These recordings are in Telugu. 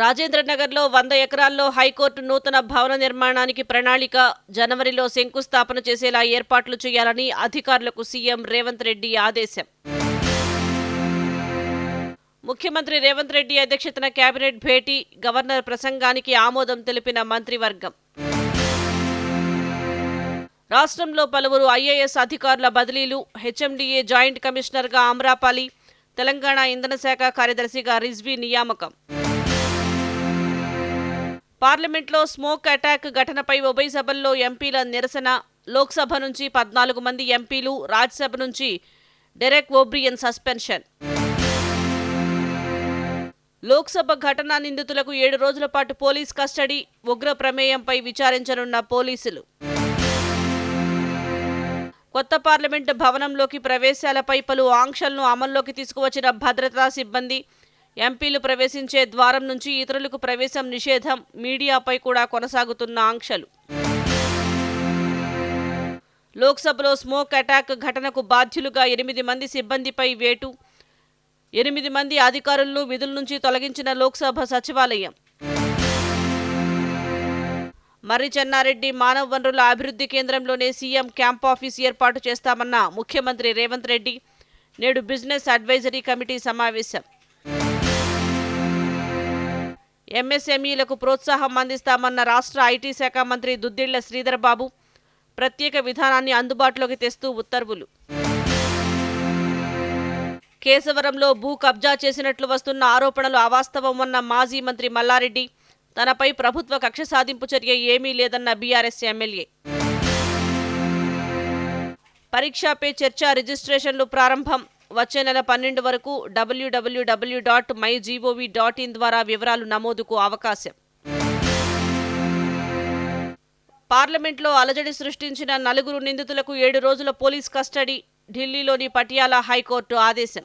రాజేంద్రనగర్లో వంద ఎకరాల్లో హైకోర్టు నూతన భవన నిర్మాణానికి ప్రణాళిక. జనవరిలో శంకుస్థాపన చేసేలా ఏర్పాట్లు చేయాలని అధికారులకు సీఎం రేవంత్ రెడ్డి ఆదేశం. ముఖ్యమంత్రి రేవంత్ రెడ్డి అధ్యక్షతన కేబినెట్ భేటీ గవర్నర్ ప్రసంగానికి ఆమోదం తెలిపిన మంత్రివర్గం. రాష్ట్రంలో పలువురు ఐఏఎస్ అధికారుల బదిలీలు హెచ్ఎండిఏ జాయింట్ కమిషనర్గా ఆమ్రాపాలి తెలంగాణ ఇంధన శాఖ కార్యదర్శిగా రిజ్వీ నియామకం. పార్లమెంట్లో స్మోక్ అటాక్ ఘటనపై ఉభయ సభల్లో ఎంపీల నిరసన. లోక్సభ నుంచి పద్నాలుగు మంది ఎంపీలు రాజ్యసభ నుంచి డెరెక్ ఓబ్రియన్ సస్పెన్షన్. లోక్సభ ఘటన నిందితులకు ఏడు రోజుల పాటు పోలీస్ కస్టడీ ఉగ్ర ప్రమేయంపై విచారించనున్న పోలీసులు. కొత్త పార్లమెంటు భవనంలోకి ప్రవేశాలపై పలు ఆంక్షలను అమల్లోకి తీసుకువచ్చిన భద్రతా సిబ్బంది ఎంపీలు ప్రవేశించే ద్వారం నుంచి ఇతరులకు ప్రవేశం నిషేధం మీడియాపై కూడా కొనసాగుతున్న ఆంక్షలు. లోక్సభలో స్మోక్ అటాక్ ఘటనకు బాధ్యులుగా ఎనిమిది మంది సిబ్బందిపై వేటు. ఎనిమిది మంది అధికారులను విధుల నుంచి తొలగించిన లోక్సభ సచివాలయం. మర్రి చెన్నారెడ్డి మానవ వనరుల అభివృద్ధి కేంద్రంలోనే సీఎం క్యాంప్ ఆఫీస్ ఏర్పాటు చేస్తామన్న ముఖ్యమంత్రి రేవంత్ రెడ్డి నేడు బిజినెస్ అడ్వైజరీ కమిటీ సమావేశం. ఎంఎస్ఎంఈలకు ప్రోత్సాహం అందిస్తామన్న రాష్ట్ర ఐటీ శాఖ మంత్రి దుద్దిళ్ళ శ్రీధర్ బాబు ప్రత్యేక విధానాన్ని అందుబాటులోకి తెస్తూ ఉత్తర్వులు. కేశవరంలో భూ కబ్జా చేసినట్లు వస్తున్న ఆరోపణలు అవాస్తవమన్న మాజీ మంత్రి మల్లారెడ్డి తనపై ప్రభుత్వ కక్ష సాధింపు చర్య ఏమీ లేదన్న బీఆర్ఎస్ ఎమ్మెల్యే. పరీక్షపై చర్చ రిజిస్ట్రేషన్లు ప్రారంభం. వచ్చే నెల పన్నెండు వరకు డబ్ల్యూడబ్ల్యూడబ్ల్యూ dot my gov dot in ద్వారా వివరాలు నమోదుకు అవకాశం. పార్లమెంట్లో అలజడి సృష్టించిన నలుగురు నిందితులకు ఏడు రోజుల పోలీస్ కస్టడీ ఢిల్లీలోని పటియాలా హైకోర్టు ఆదేశం.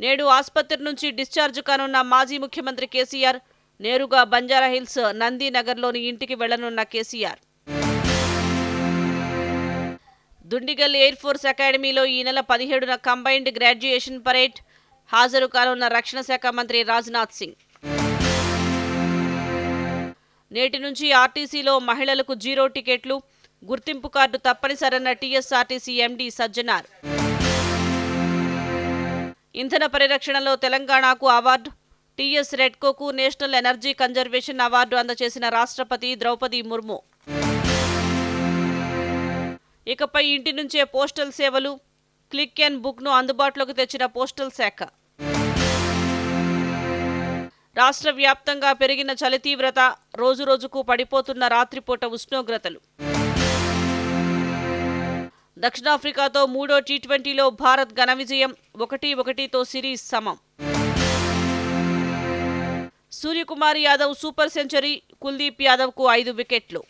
నేడు ఆసుపత్రి నుంచి డిశ్చార్జ్ కానున్న మాజీ ముఖ్యమంత్రి కేసీఆర్ నేరుగా బంజారాహిల్స్ నందీనగర్లోని ఇంటికి వెళ్ళనున్న కేసీఆర్. దుండిగల్ ఎయిర్ ఫోర్స్ అకాడమీలో ఈ నెల పదిహేడున కంబైన్డ్ గ్రాడ్యుయేషన్ పరేడ్ హాజరు కానున్న రక్షణ శాఖ మంత్రి రాజ్నాథ్ సింగ్. నేటి నుంచి ఆర్టీసీలో మహిళలకు జీరో టికెట్లు గుర్తింపు కార్డు తప్పనిసరన్న టీఎస్ఆర్టీసీ ఎండీ సజ్జనార్. ఇంధన పరిరక్షణలో తెలంగాణకు అవార్డు టీఎస్ రెడ్కోకు నేషనల్ ఎనర్జీ కన్జర్వేషన్ అవార్డు అందజేసిన రాష్ట్రపతి ద్రౌపది ముర్ము. ఇకపై ఇంటి నుంచే పోస్టల్ సేవలు క్లిక్ అండ్ బుక్ను అందుబాటులోకి తెచ్చిన పోస్టల్ శాఖ. రాష్ట్ర వ్యాప్తంగా పెరిగిన చలి తీవ్రత రోజురోజుకు పడిపోతున్న రాత్రిపూట ఉష్ణోగ్రతలు. దక్షిణాఫ్రికాతో మూడో టీ ట్వంటీలో భారత్ ఘన విజయం ఒకటి ఒకటితో సిరీస్ సమం. సూర్యకుమార్ యాదవ్ సూపర్ సెంచరీ కుల్దీప్ యాదవ్కు ఐదు వికెట్లు.